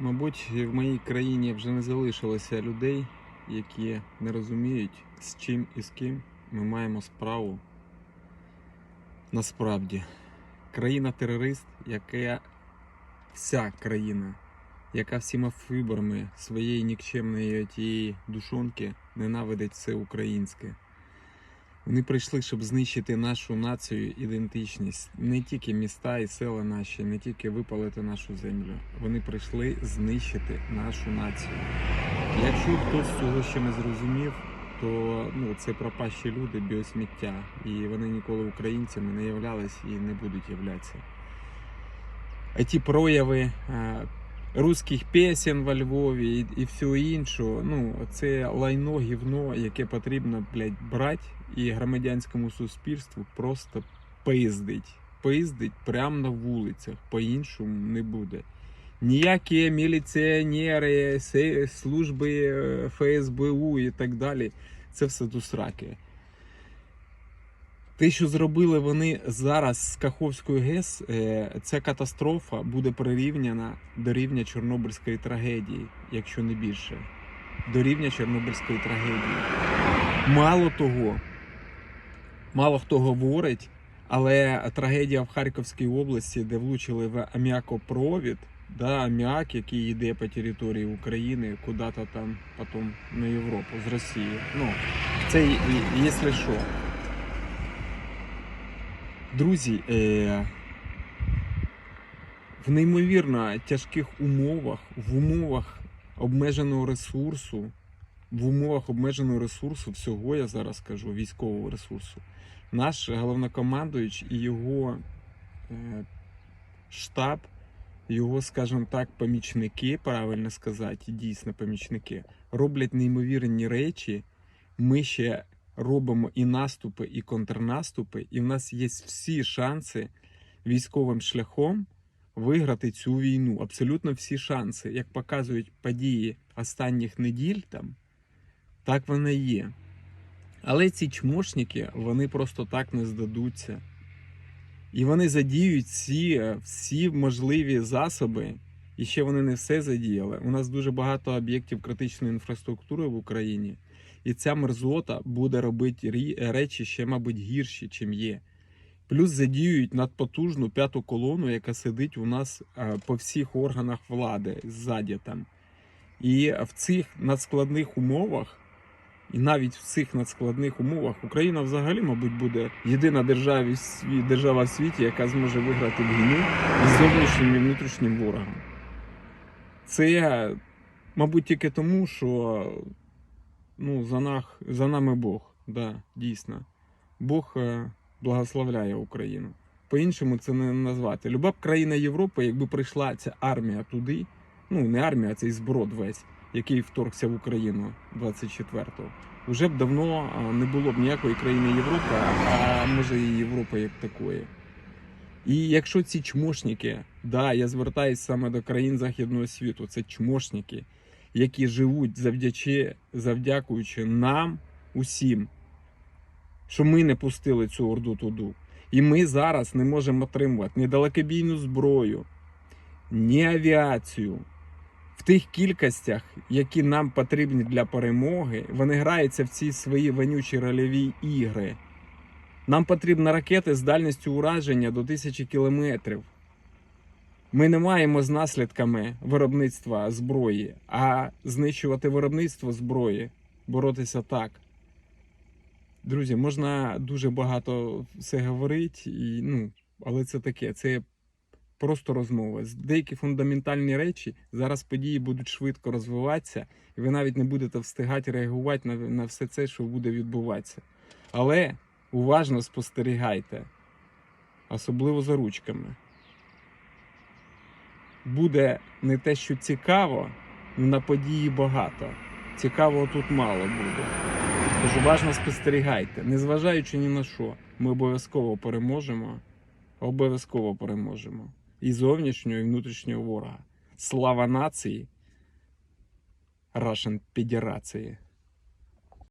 Мабуть, в моїй країні вже не залишилося людей, які не розуміють, з чим і з ким ми маємо справу. Насправді, країна-терорист, яка вся країна, яка всіма фібрами своєї нікчемної тієї душонки ненавидить все українське. Вони прийшли, щоб знищити нашу націю, ідентичність, не тільки міста і села наші, не тільки випалити нашу землю. Вони прийшли знищити нашу націю. Якщо хтось цього ще не зрозумів, то ну, це пропащі люди, біосміття, і вони ніколи українцями не являлись і не будуть являтися. А ті прояви е, русських пісень во Львові і, і всього іншого, ну, це лайно, гівно, яке потрібно, блядь, брати і громадянському суспільству просто пиздить. Пиздить прямо на вулицях, по-іншому не буде. Ніякі міліціонери, служби е, ФСБУ і так далі. Це все до сраки. Те, що зробили вони зараз з Каховською ГЕС, е, ця катастрофа буде прирівняна до рівня Чорнобильської трагедії, якщо не більше. До рівня Чорнобильської трагедії. Мало того, мало хто говорить, але трагедія в Харківській області, де влучили в аміакопровід, да, аміак, який йде по території України, куди-то там потім на Європу з Росії. Ну, це, якщо що. Друзі, е, в неймовірно тяжких умовах, в умовах обмеженого ресурсу, в умовах обмеженого ресурсу, всього я зараз кажу, військового ресурсу, наш головнокомандуючий і його е, штаб, його, скажімо так, помічники, правильно сказати, дійсно помічники, роблять неймовірні речі. Ми ще робимо і наступи, і контрнаступи, і в нас є всі шанси військовим шляхом виграти цю війну. Абсолютно всі шанси. Як показують події останніх неділь там, так воно і є. Але ці чмошники, вони просто так не здадуться. І вони задіють всі, всі можливі засоби. І ще вони не все задіяли. У нас дуже багато об'єктів критичної інфраструктури в Україні. І ця мерзота буде робити речі ще, мабуть, гірші, чим є. Плюс задіюють надпотужну п'яту колону, яка сидить у нас е, по всіх органах влади ззаді там. І в цих надскладних умовах, і навіть в цих надскладних умовах Україна взагалі, мабуть, буде єдина держава, держава в світі, яка зможе виграти війну із зовнішнім і внутрішнім ворогом. Це, мабуть, тільки тому, що ну, за, нах, за нами Бог. Да, дійсно. Бог е, благословляє Україну. По-іншому це не назвати. Люба б країна Європи, якби прийшла ця армія туди, ну не армія, а цей зброд весь, який вторгся в Україну 24-го, вже б давно не було б ніякої країни Європи, а може і Європи як такої. І якщо ці чмошники, да, я звертаюся саме до країн Західного світу, це чмошники, які живуть завдячи, завдякуючи нам усім, що ми не пустили цю орду туди. І ми зараз не можемо отримувати ні далекобійну зброю, ні авіацію. В тих кількостях, які нам потрібні для перемоги, вони граються в ці свої вонючі рольові ігри. Нам потрібні ракети з дальністю ураження до тисячі кілометрів. Ми не маємо з наслідками виробництва зброї, а знищувати виробництво зброї, боротися так. Друзі, можна дуже багато все говорити, і, ну, але це таке, це просто розмова. З- Деякі фундаментальні речі зараз події будуть швидко розвиватися, і ви навіть не будете встигати реагувати на, на все це, що буде відбуватися. Але уважно спостерігайте, особливо за ручками. Буде не те, що цікаво, але на події багато. Цікавого тут мало буде. Тож уважно спостерігайте, незважаючи ні на що, ми обов'язково переможемо. Обов'язково переможемо. І зовнішнього, і внутрішнього ворога. Слава нації, Рашен Федерації.